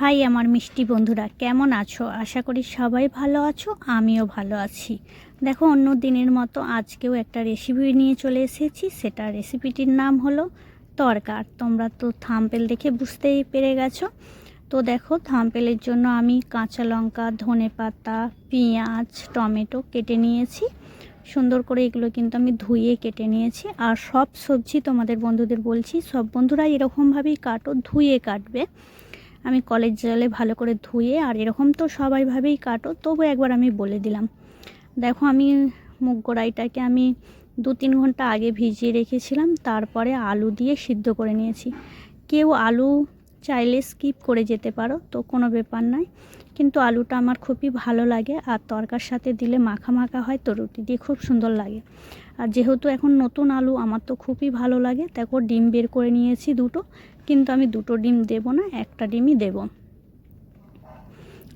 High আমার মিষ্টি বন্ধুরা, কেমন আছো? আশা করি সবাই ভালো আছো, আমিও ভালো আছি। দেখো, অন্য দিনের মতো আজকেও একটা রেসিপি নিয়ে চলে এসেছি। সেটা রেসিপিটির নাম হলো তরকার তোমরা তো থাম্পেল দেখে বুঝতেই পেরে গেছো। তো দেখো থাম্পেলের জন্য আমি কাঁচা লঙ্কা, ধনে পাতা, পেঁয়াজ, টমেটো কেটে নিয়েছি। সুন্দর করে এগুলো কিন্তু আমি ধুয়ে কেটে নিয়েছি। আর সব সবজি তোমাদের বন্ধুদের বলছি, সব বন্ধুরা এরকমভাবেই কাটো, ধুয়ে কাটবে। আমি কলের জলে ভালো করে ধুয়ে, আর এরকম তো সবাইভাবেই কাটো, তবু একবার আমি বলে দিলাম। দেখো, আমি মুগ গোড়াইটাকে আমি দু তিন ঘণ্টা আগে ভিজিয়ে রেখেছিলাম, তারপরে আলু দিয়ে সিদ্ধ করে নিয়েছি। কেউ আলু চাইলে স্কিপ করে যেতে পারো, তো কোনো ব্যাপার নয় কিন্তু আলুটা আমার খুবই ভালো লাগে, আর তরকার সাথে দিলে মাখা মাখা হয়, তো রুটি দিয়ে খুব সুন্দর লাগে। আর যেহেতু এখন নতুন আলু, আমার তো খুবই ভালো লাগে। দেখো, ডিম বের করে নিয়েছি দুটো, কিন্তু আমি দুটো ডিম দেব না, একটা ডিমই দেব।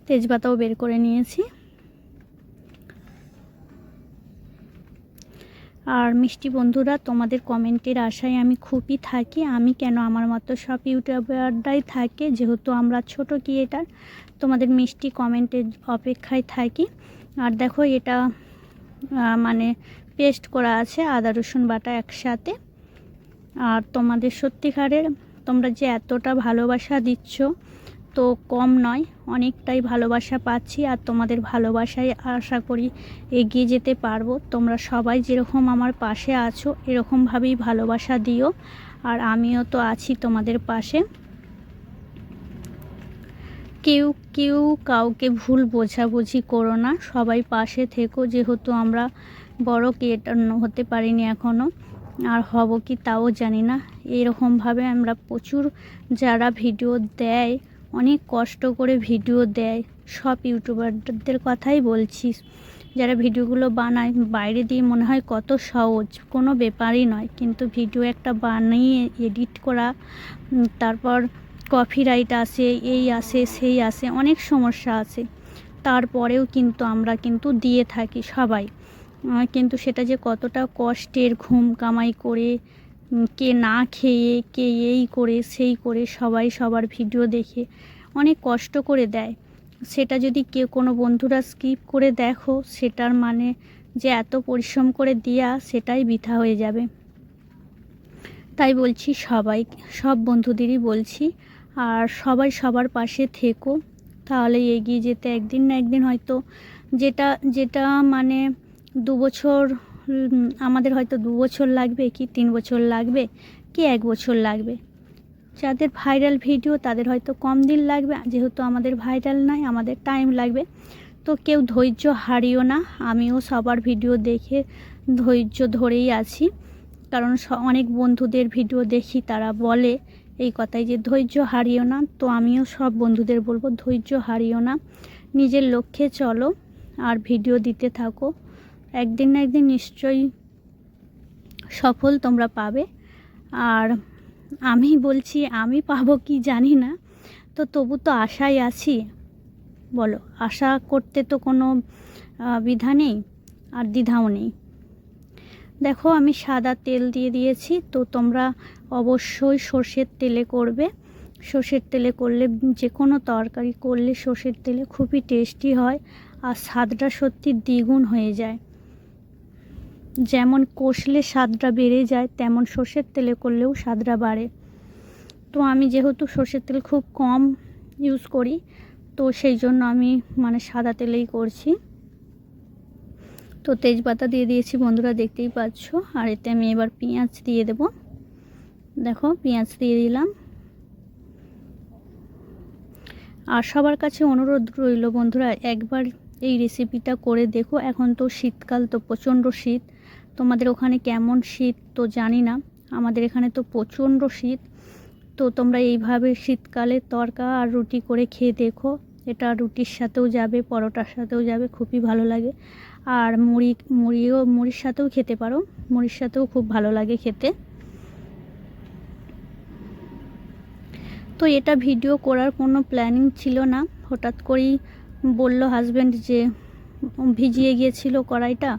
তেজপাতাও বের করে নিয়েছি। আর মিষ্টি বন্ধুরা, তোমাদের কমেন্টের আশায় আমি খুবই থাকি। আমি কেন আমার মতো সব ইউটিউবাররাই থাকে, যেহেতু আমরা ছোট ক্রিয়েটার, তোমাদের মিষ্টি কমেন্টের অপেক্ষায় থাকি। আর দেখো এটা মানে পেস্ট করা আছে আদা, রসুন বাটা একসাথে। আর তোমাদের সত্যিকারের তোমরা যে এতটা ভালোবাসা দিচ্ছ তো কম নয়, অনেকটাই ভালোবাসা পাচ্ছি আর তোমাদের ভালোবাসায় আশা করি এগিয়ে যেতে পারব। তোমরা সবাই যেরকম আমার পাশে আছো, এরকমভাবেই ভালোবাসা দিও আর আমিও তো আছি তোমাদের পাশে। কেউ কেউ কাউকে ভুল বোঝাবুঝি করো না, সবাই পাশে থেকো। যেহেতু আমরা বড় কেটার হতে পারিনি এখনও আর হব কি তাও জানি না। এরকমভাবে আমরা প্রচুর যারা ভিডিও দেয় অনেক কষ্ট করে ভিডিও দেয়। সব ইউটিউবারদের কথাই বলছি যারা ভিডিওগুলো বানায়, বাইরে দিয়ে মনে হয় কত সহজ, কোনো ব্যাপারই নয়। কিন্তু ভিডিও একটা বানিয়ে এডিট করা তারপর কপিরাইট আসে, এই আসে, সেই আসে, অনেক সমস্যা আছে। তারপরেও কিন্তু আমরা কিন্তু দিয়ে থাকি সবাই। কিন্তু সেটা যে কতটা কষ্টের ঘুম কামাই করে কে না খেয়ে, কে এই করে, সেই করে সবাই সবার ভিডিও দেখে অনেক কষ্ট করে দেয়। সেটা যদি কেউ কোনো বন্ধুরা স্কিপ করে দেখো, সেটার মানে যে এত পরিশ্রম করে দেওয়া সেটাই বৃথা হয়ে যাবে। তাই বলছি সবাই, সব বন্ধুদেরই বলছি, আর সবাই সবার পাশে থেকো। তাহলে এগিয়ে যেতে একদিন না একদিন হয়তো যেটা যেটা মানে দু বছর আমাদের হয়তো দু বছর লাগবে কি তিন বছর লাগবে, কি এক বছর লাগবে। যাদের ভাইরাল ভিডিও তাদের হয়তো কম দিন লাগবে, যেহেতু আমাদের ভাইরাল নয় আমাদের টাইম লাগবে। তো কেউ ধৈর্য হারিও না, আমিও সবার ভিডিও দেখে ধৈর্য ধরেই আছি। কারণ অনেক বন্ধুদের ভিডিও দেখি, তারা বলে এই কথাই যে ধৈর্য হারিও না, তো আমিও সব বন্ধুদের বলব ধৈর্য হারিও না। নিজের লক্ষ্যে চলো, আর ভিডিও দিতে থাকো। একদিন না একদিন নিশ্চয়ই সফল তোমরা পাবে। আর আমি বলছি, আমি পাবো কি জানি না। তো তবু তো আশায় আছি। বলো, আশা করতে তো কোনো বিধা নেই আর দ্বিধাও নেই। দেখো, আমি সাদা তেল দিয়ে দিয়েছি। তো তোমরা অবশ্যই সর্ষের তেলে করবে। সর্ষের তেলে করলে যে কোনো তরকারি করলে সর্ষের তেলে খুবই টেস্টি হয়। আর স্বাদটা সত্যি দ্বিগুণ হয়ে যায়। যেমন কষলে স্বাদটা বেড়ে যায়, তেমন সর্ষের তেলে করলেও স্বাদটা বাড়ে। তো আমি যেহেতু সর্ষের তেল খুব কম ইউজ করি, তো সেই জন্য আমি মানে সাদা তেলেই করছি। তো তেজপাতা দিয়ে দিয়েছি বন্ধুরা, দেখতেই পাচ্ছ। আর এতে আমি এবার পেঁয়াজ দিয়ে দেব। দেখো, পেঁয়াজ দিয়ে দিলাম। আর সবার কাছে অনুরোধ রইল বন্ধুরা, একবার এই রেসিপিটা করে দেখো। এখন তো শীতকাল, তো প্রচণ্ড শীত। তোমাদের ওখানে কেমন শীত তো জানি না। আমাদের এখানে তো প্রচণ্ড শীত। তো তোমরা এইভাবে শীতকালে তরকা আর রুটি করে খেয়ে দেখো। এটা রুটির সাথেও যাবে, পরোটার সাথেও যাবে, খুবই ভালো লাগে। আর মুড়ি, মুড়িও, মুড়ির সাথেও খেতে পারো। মুড়ির সাথেও খুব ভালো লাগে খেতে। তো এটা ভিডিও করার কোনো প্ল্যানিং ছিল না। হঠাৎ করেই বলল হাজব্যান্ড যে ভিজিয়ে গিয়েছিল কড়াইটা,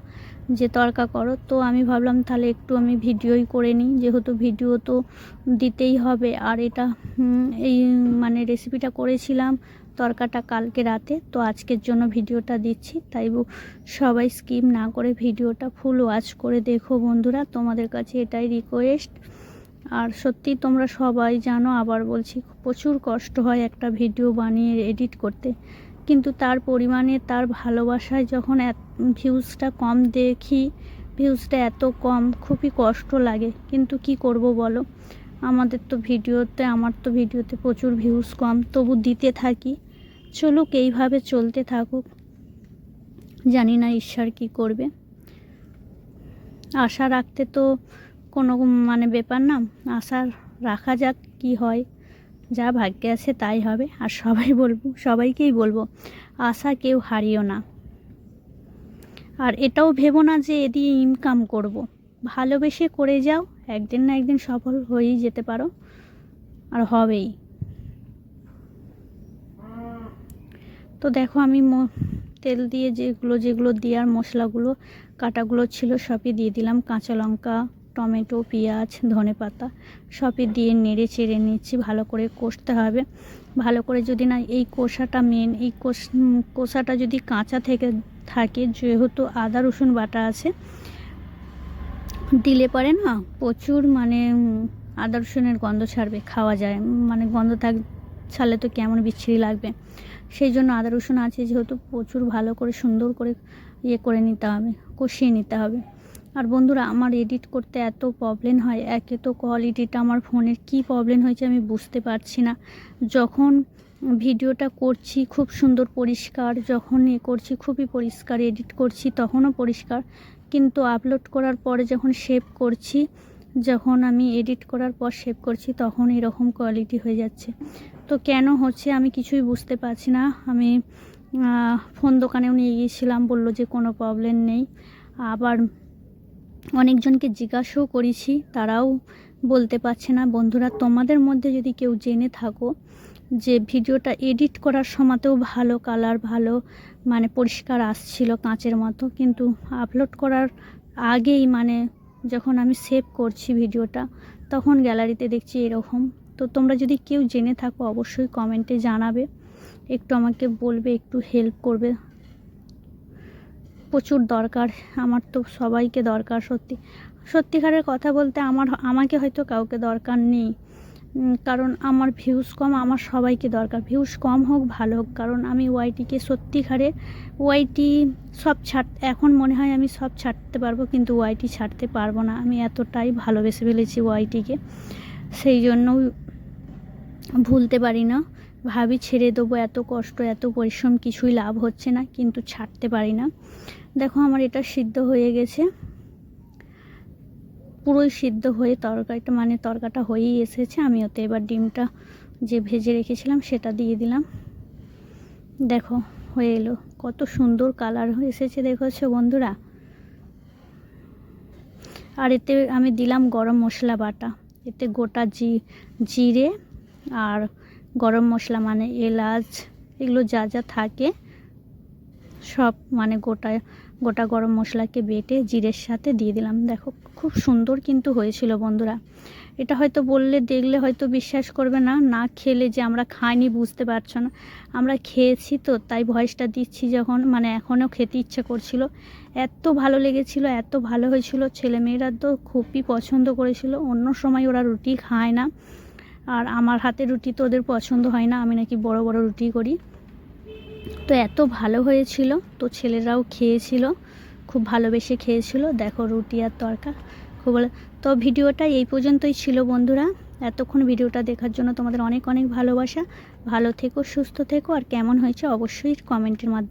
যে তরকা করো। তো আমি ভাবলাম তাহলে একটু আমি ভিডিওই করে নিই, যেহেতু ভিডিও তো দিতেই হবে। আর এটা এই মানে রেসিপিটা করেছিলাম তরকাটা কালকে রাতে। তো আজকের জন্য ভিডিওটা দিচ্ছি। তাই সবাই স্কিপ না করে ভিডিওটা ফুল ওয়াচ করে দেখো বন্ধুরা। তোমাদের কাছে এটাই রিকোয়েস্ট আর সত্যি তোমরা সবাই জানো, আবার বলছি, প্রচুর কষ্ট হয় একটা ভিডিও বানিয়ে এডিট করতে। কিন্তু তার পরিমাণে, তার ভালোবাসায় যখন ভিউজটা কম দেখি ভিউজটা এত কম, খুবই কষ্ট লাগে। কিন্তু কি করব বলো? আমাদের তো ভিডিওতে, আমার তো ভিডিওতে প্রচুর ভিউজ কম, তবু দিতে থাকি। চলুক, এইভাবে চলতে থাকুক। জানি না ঈশ্বর কি করবে। আশা রাখতে তো কোনো মানে ব্যাপার না। আশা রাখা যাক কি হয়। যা ভাগ্যে আছে তাই হবে, আর সবাই বলব, সবাইকেই বলব, আশা কেউ হারিও না আর এটাও ভেবো না যে এ দিয়ে ইনকাম করব। ভালোবেসে করে যাও, একদিন না একদিন সফল হয়েই যেতে পারো, আর হবেই তো দেখো আমি তেল দিয়ে যেগুলো যেগুলো দেওয়ার মশলাগুলো, কাটাগুলো ছিল সবই দিয়ে দিলাম, কাঁচা লঙ্কা টমেটো, পেঁয়াজ, ধনে পাতা সবই দিয়ে নেড়ে চেড়ে নিচ্ছি, ভালো করে কষতে হবে। ভালো করে যদি না এই কষাটা মেন এই কষ কষাটা যদি কাঁচা থেকে থাকে, যেহেতু আদা, রসুন বাটা আছে, দিলে পরে না প্রচুর মানে আদা, রসুনের গন্ধ ছাড়বে, খাওয়া যায়। মানে গন্ধ থাক, ছাড়লে তো কেমন বিচ্ছিরি লাগবে। সেই জন্য আদা, রসুন আছে, যেহেতু প্রচুর ভালো করে সুন্দর করে ইয়ে করে নিতে হবে, কষিয়ে নিতে হবে। আর বন্ধুরা, আমার এডিট করতে এত প্রবলেম হয়, একে তো কোয়ালিটিটা আমার ফোনের কি প্রবলেম হয়েছে আমি বুঝতে পারছি না। যখন ভিডিওটা করছি খুব সুন্দর পরিষ্কার, যখন এ করছি খুবই পরিষ্কার এডিট করছি তখনও পরিষ্কার। কিন্তু আপলোড করার পরে যখন সেভ করছি, যখন আমি এডিট করার পর সেভ করছি তখন এরকম কোয়ালিটি হয়ে যাচ্ছে। তো কেন হচ্ছে আমি কিছুই বুঝতে পারছি না। আমি ফোন দোকানেও নিয়ে গিয়েছিলাম, বলল যে কোনো প্রবলেম নেই। আবার অনেকজনকে জিজ্ঞাসাও করেছি, তারাও বলতে পারছে না। বন্ধুরা, তোমাদের মধ্যে যদি কেউ জেনে থাকো যে ভিডিওটা এডিট করার সময়তেও ভালো কালার, ভালো মানে পরিষ্কার আসছিল কাঁচের মতো, কিন্তু আপলোড করার আগেই মানে যখন আমি সেভ করছি ভিডিওটা, তখন গ্যালারিতে দেখছি এরকম। তো তোমরা যদি কেউ জেনে থাকো, অবশ্যই কমেন্টে জানাবে। একটু আমাকে বলবে, একটু হেল্প করবে। প্রচুর দরকার। আমার তো সবাইকে দরকার, সত্যি। সত্যিকারের কথা বলতে আমার, আমাকে হয়তো কাউকে দরকার নেই। কারণ আমার ভিউজ কম, আমার সবাইকে দরকার। ভিউজ কম হোক, ভালো হোক। কারণ আমি ওয়াইটিকে সত্যিকারে ওয়াইটি সব ছাড়, এখন মনে হয় আমি সব ছাড়তে পারব, কিন্তু ওয়াইটি ছাড়তে পারব না। আমি এতটাই ভালোবেসে ফেলেছি ওয়াইটিকে সেই জন্য ভুলতে পারি না। ভাবি ছেড়ে দেবো, এত কষ্ট, এত পরিশ্রম, কিছুই লাভ হচ্ছে না, কিন্তু ছাড়তে পারি না। দেখো আমার এটা সিদ্ধ হয়ে গেছে। পুরোই সিদ্ধ হয়ে তরকারিটা মানে তরকাটা হয়েই এসেছে। আমি ওতে এবার ডিমটা যে ভেজে রেখেছিলাম সেটা দিয়ে দিলাম। দেখো, হয়ে এলো। কত সুন্দর কালার এসেছে, দেখেছ বন্ধুরা? আর এতে আমি দিলাম গরম মশলা বাটা। এতে গোটা জি, জিরে আর গরম মশলা মানে এলাচ, এগুলো যা যা থাকে সব মানে গোটা গোটা গরম মশলাকে বেটে জিরের সাথে দিয়ে দিলাম। দেখো, খুব সুন্দর কিন্তু হয়েছিল বন্ধুরা। এটা হয়তো বললে, দেখলে হয়তো বিশ্বাস করবে না। না খেলে যে আমরা খাইনি বুঝতে পারছ না। আমরা খেয়েছি তো, তাই ভয়েসটা দিচ্ছি যখন মানে এখনও খেতে ইচ্ছে করছিল। এত ভালো লেগেছিল, এত ভালো হয়েছিল। ছেলেমেয়েরা তো খুবই পছন্দ করেছিল। অন্য সময় ওরা রুটি খায় না। আর আমার হাতে রুটি তো ওদের পছন্দ হয় না। আমি নাকি বড় বড় রুটি করি। তো এত ভালো হয়েছিল। তো ছেলেরাও খেয়েছিল, খুব ভালোবেসে খেয়েছিল। দেখো রুটি আর তরকা। খুব ভালো। তো ভিডিওটা এই পর্যন্তই ছিল বন্ধুরা। এতক্ষণ ভিডিওটা দেখার জন্য তোমাদের অনেক অনেক ভালোবাসা। ভালো থেকো, সুস্থ থেকো, আর কেমন হয়েছে অবশ্যই কমেন্টের মাধ্যমে